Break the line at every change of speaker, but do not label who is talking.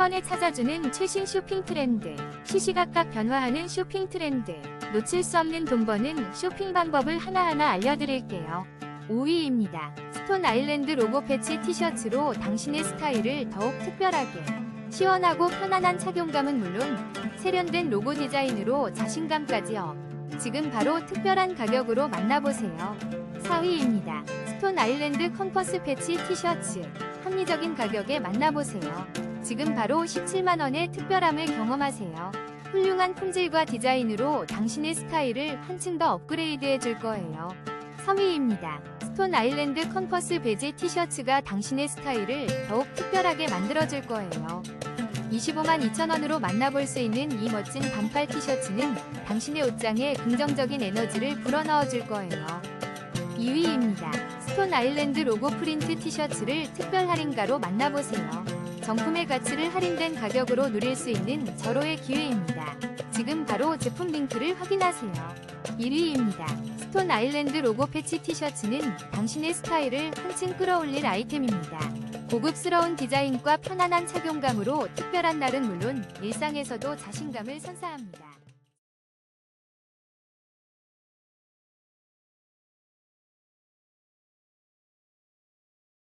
번에 찾아주는 최신 쇼핑 트렌드, 시시각각 변화하는 쇼핑 트렌드, 놓칠 수 없는 돈 버는 쇼핑 방법을 하나하나 알려드릴게요. 5위입니다. 스톤 아일랜드 로고 패치 티셔츠로 당신의 스타일을 더욱 특별하게, 시원하고 편안한 착용감은 물론 세련된 로고 디자인으로 자신감까지 업. 지금 바로 특별한 가격으로 만나보세요. 4위입니다. 스톤 아일랜드 컴퍼스 패치 티셔츠. 합리적인 가격에 만나보세요. 지금 바로 17만원의 특별함을 경험하세요. 훌륭한 품질과 디자인으로 당신의 스타일을 한층 더 업그레이드 해 줄 거예요. 3위입니다. 스톤 아일랜드 컨퍼스 베지 티셔츠가 당신의 스타일을 더욱 특별하게 만들어 줄 거예요. 25만 2천원으로 만나볼 수 있는 이 멋진 반팔 티셔츠는 당신의 옷장에 긍정적인 에너지를 불어넣어 줄 거예요. 2위입니다. 스톤 아일랜드 로고 프린트 티셔츠를 특별 할인가로 만나보세요. 정품의 가치를 할인된 가격으로 누릴 수 있는 절호의 기회입니다. 지금 바로 제품 링크를 확인하세요. 1위입니다. 스톤 아일랜드 로고 패치 티셔츠는 당신의 스타일을 한층 끌어올릴 아이템입니다. 고급스러운 디자인과 편안한 착용감으로 특별한 날은 물론 일상에서도 자신감을 선사합니다.